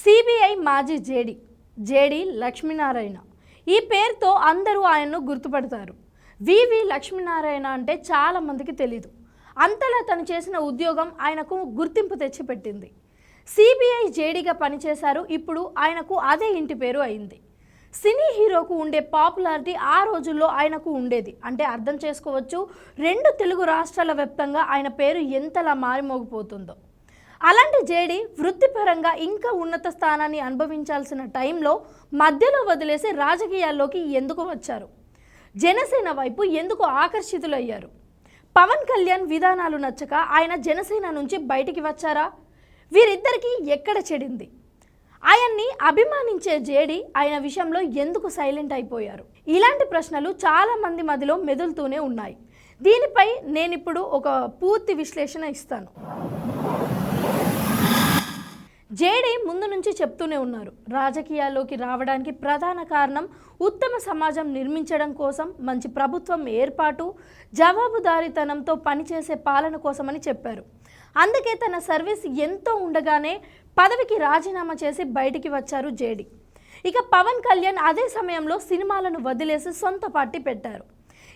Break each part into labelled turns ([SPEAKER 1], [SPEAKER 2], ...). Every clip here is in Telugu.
[SPEAKER 1] సిబిఐ మాజీ జేడి జేడి లక్ష్మీనారాయణ. ఈ పేరుతో అందరూ ఆయన్ను గుర్తుపడతారు. వివి లక్ష్మీనారాయణ అంటే చాలామందికి తెలీదు. అంతలా తను చేసిన ఉద్యోగం ఆయనకు గుర్తింపు తెచ్చిపెట్టింది. సిబిఐ జేడీగా పనిచేశారు ఇప్పుడు ఆయనకు అదే ఇంటి పేరు అయింది. సినీ హీరోకు ఉండే పాపులారిటీ ఆ రోజుల్లో ఆయనకు ఉండేది. అంటే అర్థం చేసుకోవచ్చు రెండు తెలుగు రాష్ట్రాల వ్యాప్తంగా ఆయన పేరు ఎంతలా మారిమోగిపోతుందో. అలాంటి జేడి వృత్తిపరంగా ఇంకా ఉన్నత స్థానాన్ని అనుభవించాల్సిన టైంలో మధ్యలో వదిలేసి రాజకీయాల్లోకి ఎందుకు వచ్చారు? జనసేన వైపు ఎందుకు ఆకర్షితులయ్యారు? పవన్ కళ్యాణ్ విధానాలు నచ్చక ఆయన జనసేన నుంచి బయటికి వచ్చారా? వీరిద్దరికీ ఎక్కడ చెడింది? ఆయన్ని అభిమానించే జేడి ఆయన విషయంలో ఎందుకు సైలెంట్ అయిపోయారు? ఇలాంటి ప్రశ్నలు చాలా మంది మదిలో మెదులుతూనే ఉన్నాయి. దీనిపై నేను ఇప్పుడు ఒక పూర్తి విశ్లేషణ ఇస్తాను. జేడీ ముందు నుంచి చెప్తూనే ఉన్నారు. రాజకీయాల్లోకి రావడానికి ప్రధాన కారణం ఉత్తమ సమాజం నిర్మించడం కోసం మంచి ప్రభుత్వం ఏర్పాటు జవాబుదారీతనంతో పనిచేసే పాలన కోసమని చెప్పారు. అందుకే తన సర్వీస్ ఎంతో ఉండగానే పదవికి రాజీనామా చేసి బయటికి వచ్చారు జేడీ. ఇక పవన్ కళ్యాణ్ అదే సమయంలో సినిమాలను వదిలేసి సొంత పార్టీ పెట్టారు.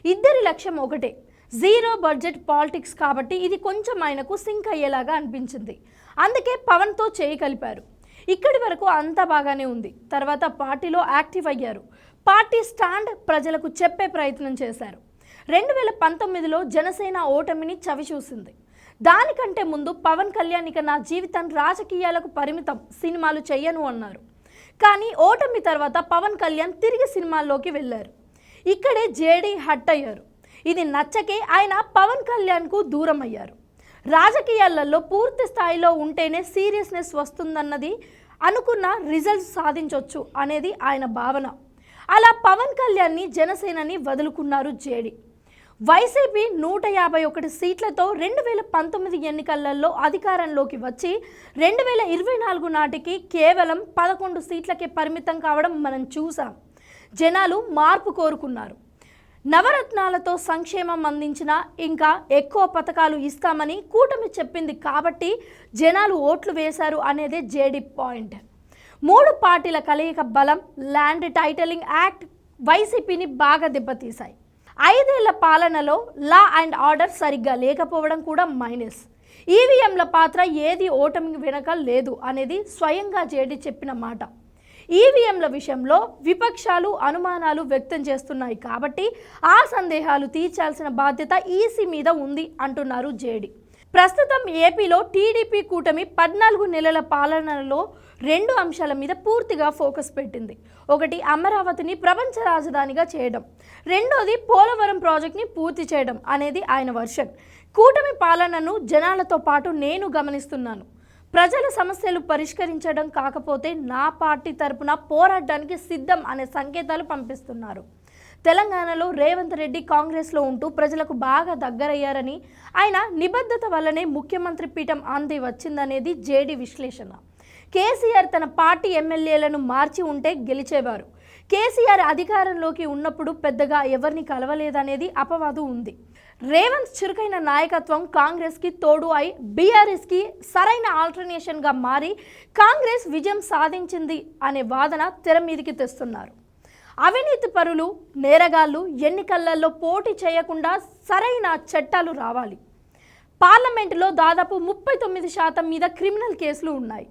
[SPEAKER 1] ఇద్దరి లక్ష్యం ఒకటే జీరో బడ్జెట్ పాలిటిక్స్ కాబట్టి ఇది కొంచెం ఆయనకు సింక్ అయ్యేలాగా అనిపించింది. అందుకే పవన్తో చేయి కలిపారు. ఇక్కడి వరకు అంతా బాగానే ఉంది. తర్వాత పార్టీలో యాక్టివ్ అయ్యారు. పార్టీ స్టాండ్ ప్రజలకు చెప్పే ప్రయత్నం చేశారు. రెండు వేల పంతొమ్మిదిలో జనసేన ఓటమిని చవి చూసింది దానికంటే ముందు పవన్ కళ్యాణ్ ఇక నా జీవితం రాజకీయాలకు పరిమితం. సినిమాలు చెయ్యను అన్నారు. కానీ ఓటమి తర్వాత పవన్ కళ్యాణ్ తిరిగి సినిమాల్లోకి వెళ్ళారు. ఇక్కడే జేడీ హట్ అయ్యారు. ఇది నచ్చకే ఆయన పవన్ కళ్యాణ్కు దూరం అయ్యారు రాజకీయాలలో పూర్తి స్థాయిలో ఉంటేనే సీరియస్నెస్ వస్తుందన్నది అనుకున్న రిజల్ట్స్ సాధించవచ్చు అనేది ఆయన భావన. అలా పవన్ కళ్యాణ్ని జనసేనని వదులుకున్నారు జేడి. వైసీపీ నూట యాభై ఒకటి సీట్లతో రెండు వేల పంతొమ్మిది ఎన్నికలలో అధికారంలోకి వచ్చి రెండు వేల ఇరవై నాలుగు నాటికి కేవలం పదకొండు సీట్లకే పరిమితం కావడం మనం చూసాం. జనాలు మార్పు కోరుకున్నారు. నవరత్నాలతో సంక్షేమం అందించిన ఇంకా ఎక్కువ పథకాలు ఇస్తామని కూటమి చెప్పింది కాబట్టి జనాలు ఓట్లు వేశారు అనేదే జేడి పాయింట్. మూడు పార్టీల కలయిక బలం ల్యాండ్ టైటిలింగ్ యాక్ట్ వైసీపీని బాగా దెబ్బతీశాయి. ఐదేళ్ళ పాలనలో లా అండ్ ఆర్డర్ సరిగ్గా లేకపోవడం కూడా మైనస్. ఈవీఎంల పాత్ర ఏది ఓటమి వెనక లేదు అనేది స్వయంగా జేడి చెప్పిన మాట. ఈవీఎంల విషయంలో విపక్షాలు అనుమానాలు వ్యక్తం చేస్తున్నాయి కాబట్టి ఆ సందేహాలు తీర్చాల్సిన బాధ్యత ఈసీ మీద ఉంది అంటున్నారు జేడి. ప్రస్తుతం ఏపీలో టీడీపీ కూటమి పద్నాలుగు నెలల పాలనలో రెండు అంశాల మీద పూర్తిగా ఫోకస్ పెట్టింది. ఒకటి అమరావతిని ప్రపంచ రాజధానిగా చేయడం. రెండోది పోలవరం ప్రాజెక్ట్ని పూర్తి చేయడం అనేది ఆయన వర్షన్. కూటమి పాలనను జనాలతో పాటు నేను గమనిస్తున్నాను. ప్రజల సమస్యలు పరిష్కరించడం కాకపోతే నా పార్టీ తరపున పోరాడడానికి సిద్ధం అనే సంకేతాలు పంపిస్తున్నారు. తెలంగాణలో రేవంత్ రెడ్డి కాంగ్రెస్లో ఉంటూ ప్రజలకు బాగా దగ్గరయ్యారని ఆయన నిబద్ధత వల్లనే ముఖ్యమంత్రి పీఠం అంది వచ్చిందనేది జేడీ విశ్లేషణ. కేసీఆర్ తన పార్టీ ఎమ్మెల్యేలను మార్చి ఉంటే గెలిచేవారు. కేసీఆర్ అధికారంలోకి ఉన్నప్పుడు పెద్దగా ఎవరిని కలవలేదనేది అపవాదు ఉంది. రేవంత్ చురుకైన నాయకత్వం కాంగ్రెస్కి తోడు అయి బీఆర్ఎస్కి సరైన ఆల్టర్నేషన్గా మారి కాంగ్రెస్ విజయం సాధించింది అనే వాదన తెర మీదికి తెస్తున్నారు. అవినీతి పరులు నేరగాళ్ళు ఎన్నికలలో పోటీ చేయకుండా సరైన చట్టాలు రావాలి. పార్లమెంటులో దాదాపు ముప్పై తొమ్మిది శాతం మీద క్రిమినల్ కేసులు ఉన్నాయి.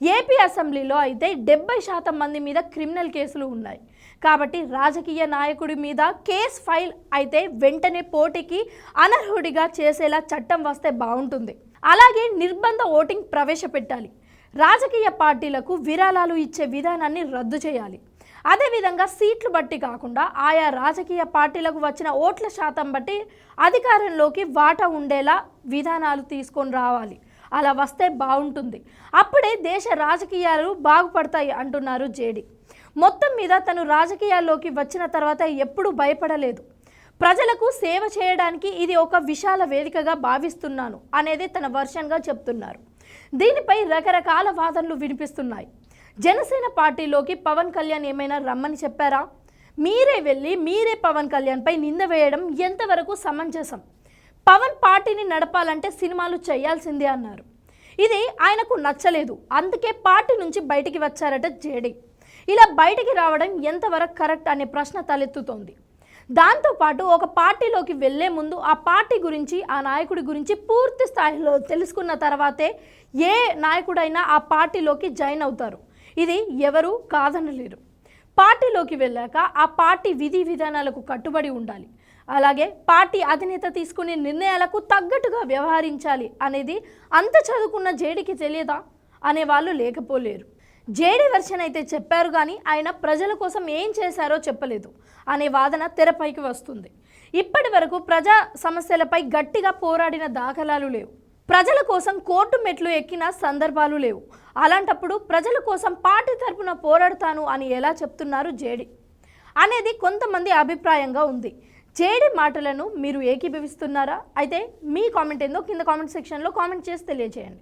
[SPEAKER 1] ఏపీ అసెంబ్లీలో అయితే డెబ్బై శాతం మంది మీద క్రిమినల్ కేసులు ఉన్నాయి. కాబట్టి రాజకీయ నాయకుడి మీద కేస్ ఫైల్ అయితే వెంటనే పోటీకి అనర్హుడిగా చేసేలా చట్టం వస్తే బాగుంటుంది. అలాగే నిర్బంధ ఓటింగ్ ప్రవేశపెట్టాలి. రాజకీయ పార్టీలకు విరాళాలు ఇచ్చే విధానాన్ని రద్దు చేయాలి. అదేవిధంగా సీట్లు బట్టి కాకుండా ఆయా రాజకీయ పార్టీలకు వచ్చిన ఓట్ల శాతం బట్టి అధికారంలోకి వాటా ఉండేలా విధానాలు తీసుకొని రావాలి. అలా వస్తే బాగుంటుంది. అప్పుడే దేశ రాజకీయాలు బాగుపడతాయి అంటున్నారు జేడీ. మొత్తం మీద తను రాజకీయాల్లోకి వచ్చిన తర్వాత ఎప్పుడూ భయపడలేదు. ప్రజలకు సేవ చేయడానికి ఇది ఒక విశాల వేదికగా భావిస్తున్నాను అనేది తన వర్షన్గా చెప్తున్నారు. దీనిపై రకరకాల వాదనలు వినిపిస్తున్నాయి. జనసేన పార్టీలోకి పవన్ కళ్యాణ్ ఏమైనా రమ్మని చెప్పారా? మీరే వెళ్ళి మీరే పవన్ కళ్యాణ్పై నింద వేయడం ఎంతవరకు సమంజసం? పవన్ పార్టీని నడపాలంటే సినిమాలు చేయాల్సిందే అన్నారు. ఇది ఆయనకు నచ్చలేదు. అందుకే పార్టీ నుంచి బయటికి వచ్చారట జేడీ. ఇలా బయటికి రావడం ఎంతవరకు కరెక్ట్ అనే ప్రశ్న తలెత్తుతోంది. దాంతోపాటు ఒక పార్టీలోకి వెళ్ళే ముందు ఆ పార్టీ గురించి ఆ నాయకుడి గురించి పూర్తి స్థాయిలో తెలుసుకున్న తర్వాతే ఏ నాయకుడైనా ఆ పార్టీలోకి జాయిన్ అవుతారు. ఇది ఎవరు కాదనలేరు. పార్టీలోకి వెళ్ళాక ఆ పార్టీ విధి విధానాలకు కట్టుబడి ఉండాలి. అలాగే పార్టీ అధినేత తీసుకునే నిర్ణయాలకు తగ్గట్టుగా వ్యవహరించాలి అనేది అంత చదువుకున్న జేడికి తెలియదా? అనే వాళ్ళు లేకపోలేరు. జేడీ వెర్షన్ అయితే చెప్పారు కానీ ఆయన ప్రజల కోసం ఏం చేశారో చెప్పలేదు అనే వాదన తెరపైకి వస్తుంది. ఇప్పటి వరకు ప్రజా సమస్యలపై గట్టిగా పోరాడిన దాఖలాలు లేవు. ప్రజల కోసం కోర్టు మెట్లు ఎక్కిన సందర్భాలు లేవు. అలాంటప్పుడు ప్రజల కోసం పార్టీ తరపున పోరాడుతాను అని ఎలా చెప్తున్నారు జేడి? అనేది కొంతమంది అభిప్రాయంగా ఉంది. జేడి మాటలను మీరు ఏకీభవిస్తున్నారా? అయితే మీ కామెంట్ ఏందో కింద కామెంట్ సెక్షన్లో కామెంట్ చేసి తెలియజేయండి.